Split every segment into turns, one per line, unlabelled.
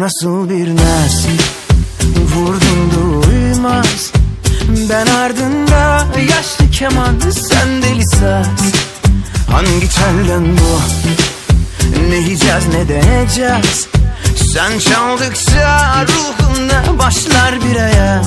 nasıl bir naz Vurdun duymaz Ben ardında yaşlı keman Sen deli saz Hangi telden bu? Ne yiyeceğiz ne deneyeceğiz Sen çaldıkça ruhumda başlar bir ayaz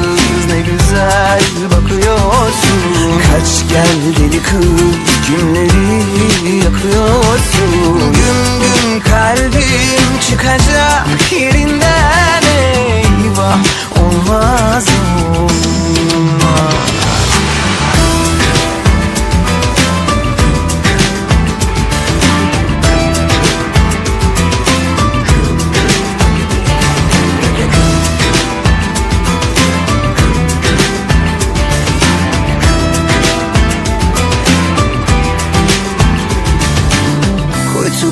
gel deli kız kimleri